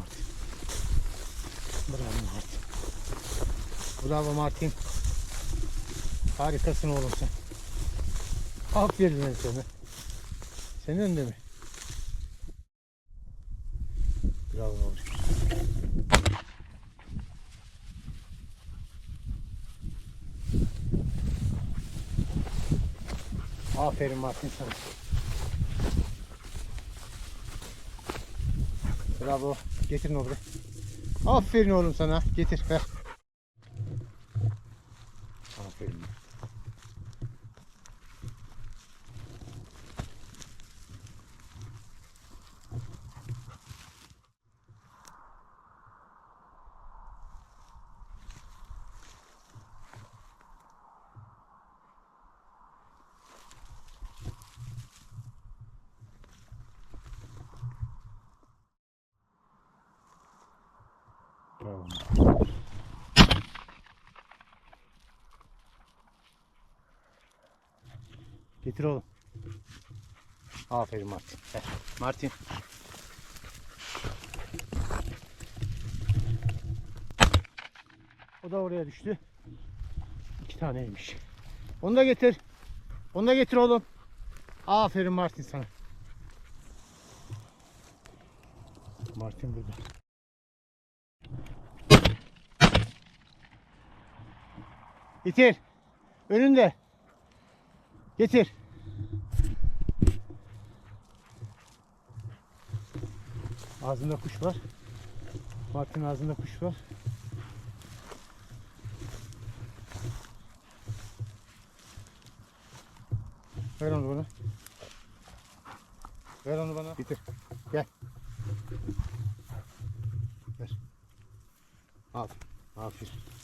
Martin. Bravo Martin. Bravo Martin. Harikasın oğlum sen. Aferin sana. Senin önünde mi? Bravo oğlum. Aferin Martin sana. Bravo. Getirin onu buraya. Aferin oğlum sana. Getir. Ver. Aferin. Getir oğlum. Aferin Martin. Ver. Martin. O da oraya düştü. İki taneymiş. Onu da getir. Onu da getir oğlum. Aferin Martin sana. Martin burada. Getir. Önünde. Getir. Ağzında kuş var. Martin ağzında kuş var. Ver onu bana. Ver onu bana. Getir. Gel. Ver. Al. Aferin.